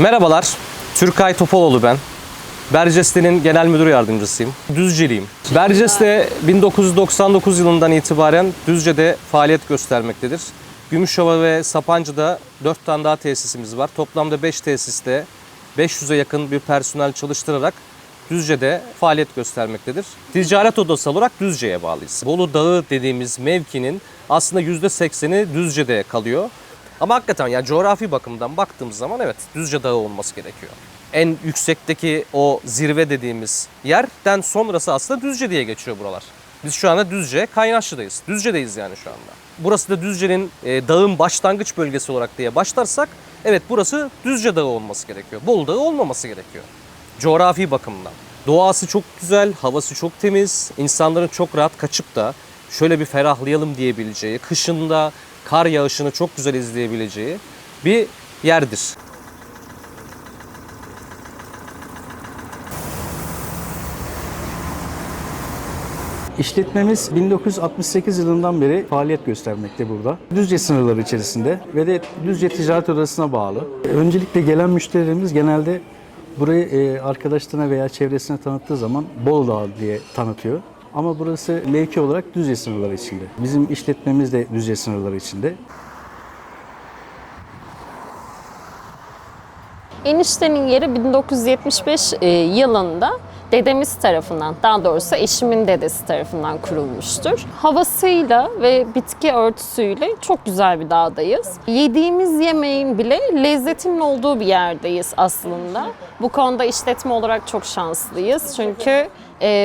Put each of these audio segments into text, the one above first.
Merhabalar, Türkay Topaloğlu ben. Berceste'nin genel müdür yardımcısıyım. Düzceliyim. Berceste 1999 yılından itibaren Düzce'de faaliyet göstermektedir. Gümüşova ve Sapancı'da 4 tane daha tesisimiz var. Toplamda 5 tesiste 500'e yakın bir personel çalıştırarak Düzce'de faaliyet göstermektedir. Ticaret odası olarak Düzce'ye bağlıyız. Bolu Dağı dediğimiz mevkinin aslında %80'i Düzce'de kalıyor. Ama hakikaten yani coğrafi bakımdan baktığımız zaman evet Düzce Dağı olması gerekiyor. En yüksekteki o zirve dediğimiz yerden sonrası aslında Düzce diye geçiyor buralar. Biz şu anda Düzce, Kaynaşlı'dayız. Düzce'deyiz yani şu anda. Burası da Düzce'nin e, dağın başlangıç bölgesi olarak diye başlarsak evet burası Düzce Dağı olması gerekiyor. Bolu Dağı olmaması gerekiyor coğrafi bakımdan. Doğası çok güzel, havası çok temiz, insanların çok rahat kaçıp da şöyle bir ferahlayalım diyebileceği, kışında kar yağışını çok güzel izleyebileceği bir yerdir. İşletmemiz 1968 yılından beri faaliyet göstermekte burada. Düzce sınırları içerisinde ve de Düzce Ticaret Odası'na bağlı. Öncelikle gelen müşterilerimiz genelde burayı e, arkadaşlarına veya çevresine tanıttığı zaman Bolu Dağı diye tanıtıyor. Ama burası mevki olarak Düzce sınırları içinde. Bizim işletmemiz de Düzce sınırları içinde. Eniştemin yeri 1975 e, yılında dedemiz tarafından, daha doğrusu eşimin dedesi tarafından kurulmuştur. Havasıyla ve bitki örtüsüyle çok güzel bir dağdayız. Yediğimiz yemeğin bile lezzetinin olduğu bir yerdeyiz aslında. Bu konuda işletme olarak çok şanslıyız. Çünkü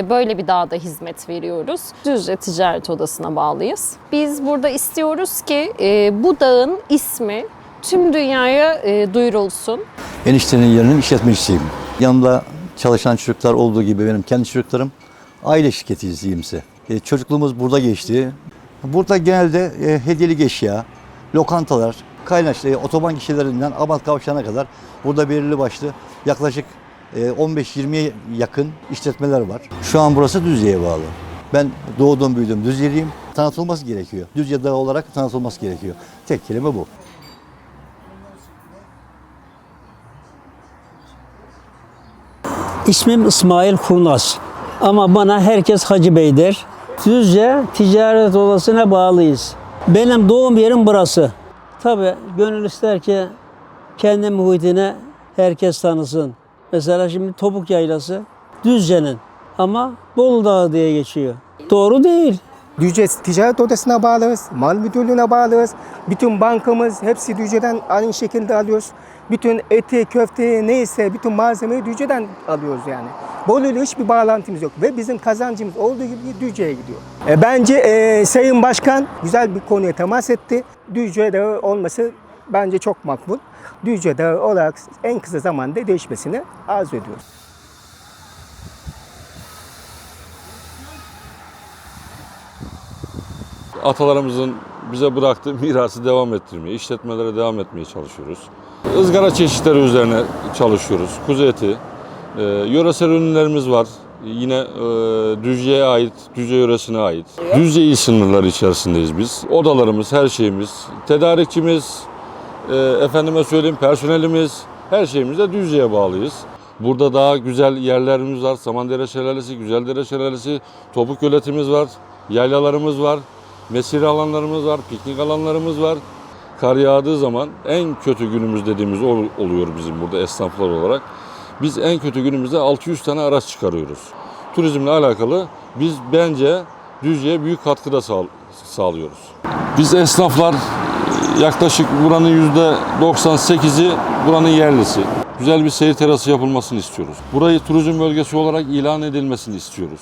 böyle bir dağda hizmet veriyoruz. Düzce Ticaret Odası'na bağlıyız. Biz burada istiyoruz ki e, bu dağın ismi tüm dünyaya e, duyurulsun. Eniştenin yerinin işletmecisiyim. Yanımda çalışan çocuklar olduğu gibi benim kendi çocuklarım aile şirketiciyimse. E, çocukluğumuz burada geçti. Burada genelde hediyelik eşya, lokantalar, kaynaşlı otoban gişelerinden Abant Kavşağı'na kadar burada belirli başlı yaklaşık 15-20'ye yakın işletmeler var. Şu an burası Düzce'ye bağlı. Ben doğdum büyüdüm Düzce'liyim. Tanıtılması gerekiyor. Düzce Dağı olarak tanıtılması gerekiyor. Tek kelime bu. İsmim İsmail Kurnaz. Ama bana herkes Hacı Bey der. Düzce Ticaret Odası'na bağlıyız. Benim doğum yerim burası. Tabii gönül ister ki kendi muhitine herkes tanısın. Mesela şimdi Topuk Yaylası Düzce'nin ama Bolu Dağı diye geçiyor. Doğru değil. Düzce Ticaret Odası'na bağlıyız, mal müdürlüğüne bağlıyız. Bütün bankamız hepsi Düzce'den aynı şekilde alıyoruz. Bütün eti, köfteyi neyse bütün malzemeyi Düzce'den alıyoruz yani. Bolu ile hiçbir bağlantımız yok ve bizim kazancımız olduğu gibi Düzce'ye gidiyor. E, bence e, Sayın Başkan güzel bir konuya temas etti. Düzce Dağı olması bence çok makbul. Düzce Dağı olarak en kısa zamanda değişmesini arzu ediyoruz. atalarımızın bize bıraktığı mirası devam ettirmeye, işletmelere devam etmeye çalışıyoruz. Izgara çeşitleri üzerine çalışıyoruz. Kuzu eti, e, yöresel ürünlerimiz var. Yine e, Düzce'ye ait, Düzce yöresine ait. Düzce il sınırları içerisindeyiz biz. Odalarımız, her şeyimiz, tedarikçimiz, e, efendime söyleyeyim personelimiz, her şeyimiz de Düzce'ye bağlıyız. Burada daha güzel yerlerimiz var. Samandere Şelalesi, Güzeldere Şelalesi, Topuk Göletimiz var, yaylalarımız var, mesire alanlarımız var, piknik alanlarımız var. Kar yağdığı zaman en kötü günümüz dediğimiz ol- oluyor bizim burada esnaflar olarak. Biz en kötü günümüzde 600 tane araç çıkarıyoruz. Turizmle alakalı biz bence Düzce'ye büyük katkıda sağ- sağlıyoruz. Biz esnaflar yaklaşık buranın %98'i buranın yerlisi. Güzel bir seyir terası yapılmasını istiyoruz. Burayı turizm bölgesi olarak ilan edilmesini istiyoruz.